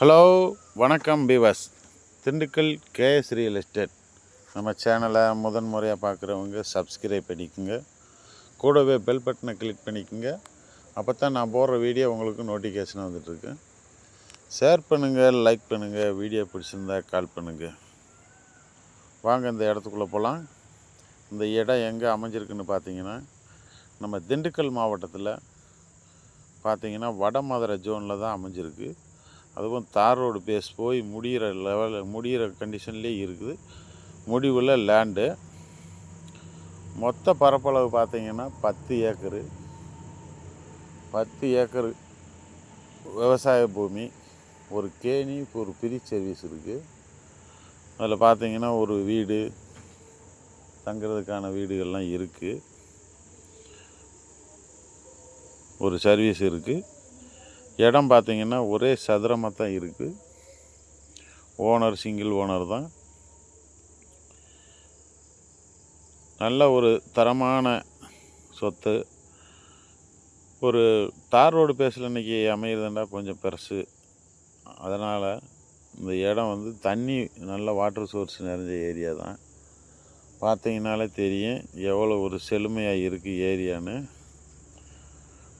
Hello வணக்கம் பிவாஸ் Dindigul K S real estate. நம்ம சேனலை முதன் முறையாக பார்க்குறவங்க சப்ஸ்கிரைப் பண்ணிக்கோங்க. கூடவே பெல் பட்டனை கிளிக் பண்ணிக்கோங்க. அப்போ தான் நான் போடுற வீடியோ உங்களுக்கு நோட்டிஃபிகேஷன் வந்துட்டுருக்கு ஷேர் பண்ணுங்கள் லைக் பண்ணுங்கள் வீடியோ பிடிச்சிருந்தா கால் பண்ணுங்கள் வாங்க இந்த இடத்துக்குள்ளே போகலாம் இந்த இடம் எங்கே அமைஞ்சிருக்குன்னு பார்த்தீங்கன்னா நம்ம திண்டுக்கல் மாவட்டத்தில் பார்த்தீங்கன்னா வடமதுரை ஜோனில் தான் அமைஞ்சிருக்கு. அதுவும் தார் ரோடு பேஸ் போய் முடிகிற லெவலில் முடிகிற கண்டிஷன்லேயே இருக்குது. முடிவில் லேண்டு மொத்த பரப்பளவு பார்த்திங்கன்னா பத்து ஏக்கரு. பத்து ஏக்கரு விவசாய பூமி ஒரு கேணி ஒரு பிரி சர்வீஸ் இருக்குது அதில் பார்த்தீங்கன்னா ஒரு வீடு தங்குறதுக்கான வீடுகள்லாம் இருக்குது ஒரு சர்வீஸ் இருக்குது இடம் பார்த்திங்கன்னா ஒரே சதுரமாக தான் இருக்குது ஓனர் சிங்கிள் ஓனர் தான். நல்ல ஒரு தரமான சொத்து. ஒரு தார் ரோடு பேஸில் இன்றைக்கி அமையுதுன்னா கொஞ்சம் பெருசு. அதனால் இந்த இடம் வந்து தண்ணி நல்ல வாட்டர் சோர்ஸ் நிறைஞ்ச ஏரியா தான். பார்த்தீங்கனாலே தெரியும் எவ்வளோ ஒரு செழுமையாக இருக்குது ஏரியான்னு.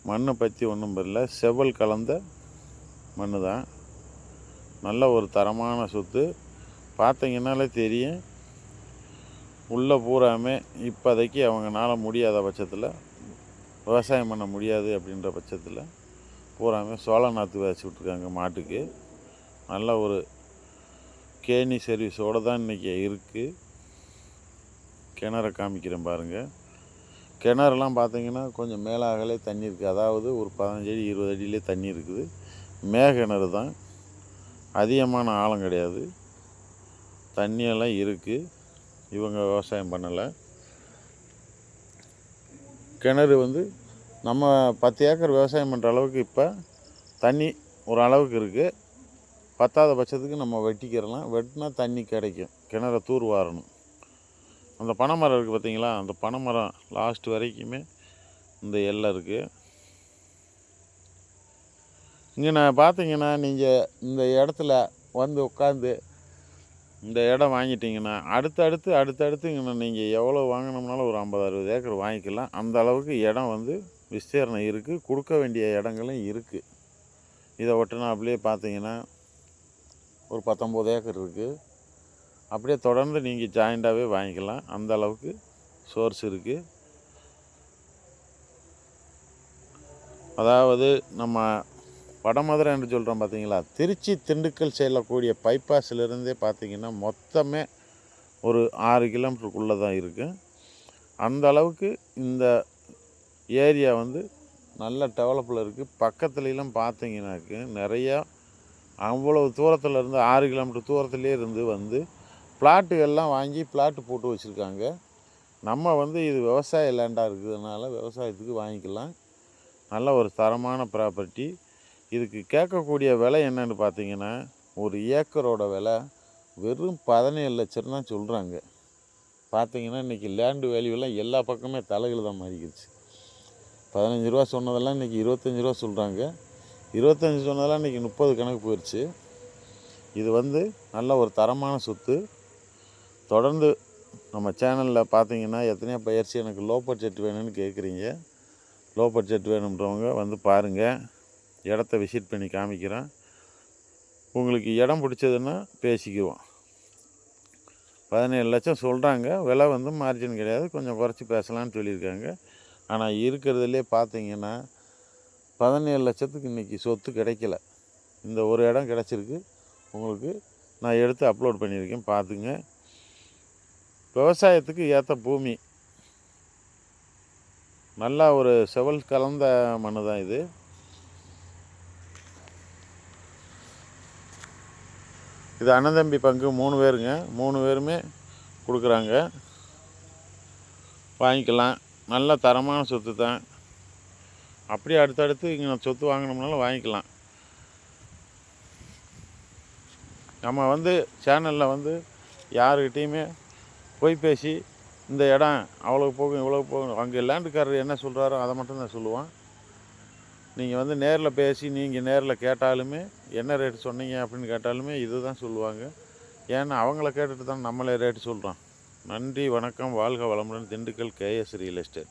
மண்ணை பற்றி ஒன்றும் தெரியல செவல் கலந்த மண் தான் நல்ல ஒரு தரமான சொத்து. பார்த்தீங்கன்னாலே தெரியும். உள்ளே பூராமே இப்போதைக்கு அவங்கனால முடியாத பட்சத்தில் விவசாயம் பண்ண முடியாது அப்படின்ற பட்சத்தில் பூராமே சோள நாற்று விதைச்சி விட்ருக்காங்க மாட்டுக்கு. நல்ல ஒரு கேணி சர்வீஸோடு தான் இன்றைக்கி இருக்குது கிணற காமிக்கிறேன் பாருங்கள் கிணறுலாம் பார்த்திங்கன்னா கொஞ்சம் மேலாகலே தண்ணி இருக்குது அதாவது ஒரு பதினஞ்சு அடி இருபது அடியிலே தண்ணி இருக்குது. மேகிணறு தான். அதிகமான ஆழம் கிடையாது. தண்ணியெல்லாம் இருக்குது இவங்க விவசாயம் பண்ணலை. கிணறு வந்து நம்ம பத்து ஏக்கர் விவசாயம் பண்ணுற அளவுக்கு இப்போ தண்ணி ஒரு அளவுக்கு இருக்குது பத்தாத பட்சத்துக்கு நம்ம வெட்டிக்கிறலாம். வெட்டினா தண்ணி கிடைக்கும். கிணற தூர் வாரணும். அந்த பனைமரம் இருக்குது பார்த்தீங்களா அந்த பனைமரம் லாஸ்ட் வரைக்குமே இந்த எல்லை இருக்குது இங்கே நான் பார்த்தீங்கன்னா நீங்கள் இந்த இடத்துல வந்து உட்காந்து இந்த இடம் வாங்கிட்டீங்கன்னா அடுத்தடுத்து அடுத்தடுத்து இங்கே நீங்கள் எவ்வளோ வாங்கினோம்னாலும் ஒரு ஐம்பது அறுபது ஏக்கர் வாங்கிக்கலாம். அந்த அளவுக்கு இடம் வந்து விஸ்தீரணம் இருக்குது கொடுக்க வேண்டிய இடங்களும் இருக்குது இதை ஒட்டினாப்புலேயே பார்த்தீங்கன்னா ஒரு பத்தொம்போது ஏக்கர் இருக்குது அப்படியே தொடர்ந்து நீங்கள் ஜாயிண்டாகவே வாங்கிக்கலாம். அந்த அளவுக்கு சோர்ஸ் இருக்குது அதாவது நம்ம வடமதுரை என்று சொல்கிறோம் பார்த்தீங்களா திருச்சி திண்டுக்கல் செல்லக்கூடிய பைபாஸிலிருந்தே பார்த்திங்கன்னா மொத்தமே ஒரு ஆறு கிலோமீட்டருக்குள்ளே தான் இருக்குது அந்த அளவுக்கு இந்த ஏரியா வந்து நல்ல டெவலப்பில் இருக்குது பக்கத்துலலாம் பார்த்தீங்கன்னாக்கு நிறையா அவ்வளோ தூரத்தில் இருந்து ஆறு கிலோமீட்டர் தூரத்துலேயே இருந்து வந்து பிளாட்டுகள்லாம் வாங்கி பிளாட்டு போட்டு வச்சுருக்காங்க. நம்ம வந்து இது விவசாய லேண்டாக இருக்கிறதுனால விவசாயத்துக்கு வாங்கிக்கலாம். நல்ல ஒரு தரமான ப்ராப்பர்ட்டி இதுக்கு கேட்கக்கூடிய விலை என்னென்னு பார்த்தீங்கன்னா ஒரு ஏக்கரோட விலை வெறும் பதினேழு லட்சம் தான் சொல்கிறாங்க பார்த்தீங்கன்னா இன்றைக்கி லேண்டு வேல்யூலாம் எல்லா பக்கமே தலைகள் தான் மாறிக்கிடுச்சு. பதினஞ்சு ரூபா சொன்னதெல்லாம் இன்றைக்கி இருபத்தஞ்சி ரூபா சொல்கிறாங்க இருபத்தஞ்சி சொன்னதெல்லாம் இன்றைக்கி முப்பது கணக்கு போயிடுச்சு இது வந்து நல்ல ஒரு தரமான சொத்து. தொடர்ந்து நம்ம சேனலில் பார்த்தீங்கன்னா எத்தனையோ பயிற்சி எனக்கு லோ பட்ஜெட் வேணும்னு கேட்குறீங்க. லோ பட்ஜெட் வேணுன்றவங்க வந்து பாருங்கள் இடத்த விசிட் பண்ணி காமிக்கிறேன். உங்களுக்கு இடம் பிடிச்சதுன்னா பேசிக்குவோம். பதினேழு லட்சம் சொல்கிறாங்க விலை வந்து மார்ஜின் கிடையாது. கொஞ்சம் குறைச்சி பேசலான்னு சொல்லியிருக்காங்க. ஆனால் இருக்கிறதுலே பார்த்தீங்கன்னா பதினேழு லட்சத்துக்கு இன்றைக்கி சொத்து கிடைக்கல. இந்த ஒரு இடம் கிடச்சிருக்கு. உங்களுக்கு நான் எடுத்து அப்லோட் பண்ணியிருக்கேன். பார்த்துங்க. விவசாயத்துக்கு ஏற்ற பூமி. நல்லா ஒரு செவல் கலந்த மண் தான் இது. இது அண்ணந்தம்பி பங்கு மூணு பேருங்க. மூணு பேருமே கொடுக்குறாங்க. வாங்கிக்கலாம். நல்ல தரமான சொத்து தான். அப்படியே அடுத்தடுத்து இங்கே நான் சொத்து வாங்கினோம்னாலும் வாங்கிக்கலாம். நம்ம வந்து சேனலில் வந்து யாருக்கிட்டேயுமே போய் பேசி இந்த இடம் அவ்வளோ போகும் இவ்வளோ போகும். அங்கே லேண்டுக்காரர் என்ன சொல்கிறாரோ அதை மட்டும் தான் சொல்லுவான். நீங்கள் வந்து நேரில் பேசி நீங்கள் நேரில் கேட்டாலுமே என்ன ரேட்டு சொன்னீங்க அப்படின்னு கேட்டாலுமே இதுதான் சொல்லுவாங்க. ஏன்னா அவங்கள கேட்டுட்டு தான் நம்மளே ரேட்டு சொல்கிறோம் நன்றி வணக்கம் வாழ்க வளமுடன் திண்டுக்கல் கேஎஸ் ரியல் எஸ்டேட்.